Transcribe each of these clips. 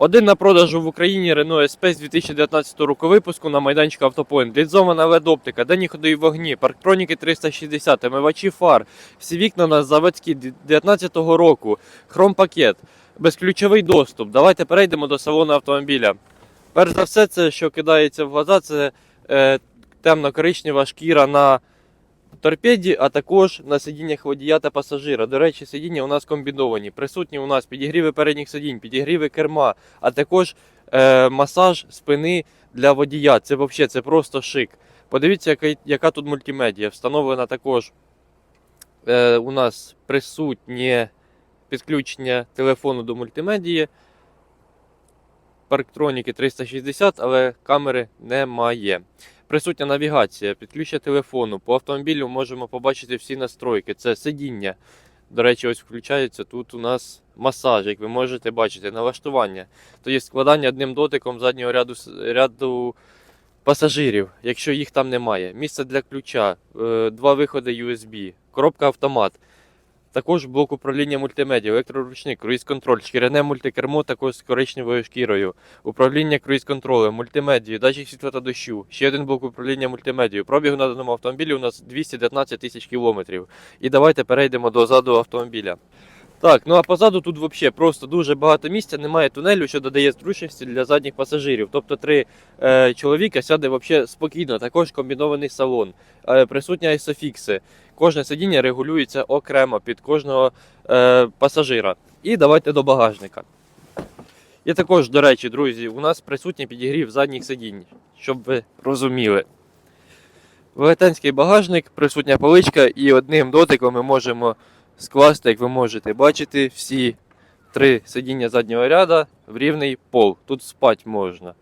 Один на продажу в Україні Renault SP з 2019 року випуску на майданчику Автопоінт. Лінзована LED-оптика, денні ходові вогні, парктроніки 360, омивачі фар. Всі вікна у нас заводські 2019 року. Хром-пакет, безключовий доступ. Давайте перейдемо до салону автомобіля. Перш за все, це, що кидається в глаза, це е, темно-коричнева шкіра на торпеді, а також на сидіннях водія та пасажира. До речі, сидіння у нас комбіновані. Присутні у нас підігріви передніх сидінь, підігріви керма, а також е, масаж спини для водія. Це взагалі це просто шик. Подивіться, яка, яка тут мультимедія. Встановлена також е, у нас присутнє підключення телефону до мультимедії. Парктроніки 360, але камери немає. Присутня навігація, підключення телефону. По автомобілю можемо побачити всі настройки. Це сидіння. До речі, ось включається тут у нас масаж, як ви можете бачити, налаштування. То є складання одним дотиком заднього ряду, ряду пасажирів, якщо їх там немає. Місце для ключа, е, два виходи USB, коробка автомат. Також блок управління мультимедіа, електроручник, круїз-контроль, шкіряне мультикермо також з коричневою шкірою, управління круїз-контролем, мультимедію, датчик світла та дощу, ще один блок управління мультимедією. Пробіг на даному автомобілі у нас 219 тисяч кілометрів. І давайте перейдемо до заду автомобіля. Так, ну а позаду тут взагалі просто дуже багато місця, немає тунелю, що додає зручності для задніх пасажирів. Тобто три е, чоловіка сяде взагалі спокійно, також комбінований салон, е, присутні айсофікси. Кожне сидіння регулюється окремо під кожного е, пасажира. І давайте до багажника. І також, до речі, друзі, у нас присутній підігрів задніх сидінь, щоб ви розуміли. Велетенський багажник, присутня поличка, і одним дотиком ми можемо скласти, як ви можете бачити, всі три сидіння заднього ряда в рівний пол. Тут спати можна.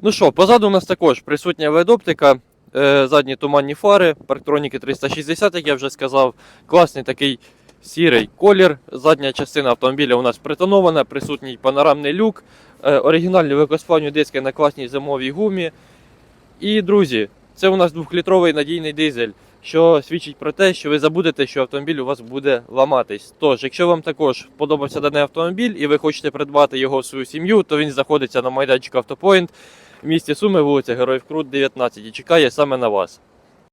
Ну що, позаду у нас також присутня LED-оптика, е, задні туманні фари, парктроніки 360, як я вже сказав. Класний такий сірий колір. Задня частина автомобіля у нас притонована, присутній панорамний люк, е, оригінальні легкосплавні диски на класній зимовій гумі. І, друзі, це у нас двохлітровий надійний дизель, що свідчить про те, що ви забудете, що автомобіль у вас буде ламатись. Тож, якщо вам також подобався даний автомобіль і ви хочете придбати його в свою сім'ю, то він знаходиться на майданчику Автопоінт в місті Суми, вулиця Героїв Крут, 19 і чекає саме на вас.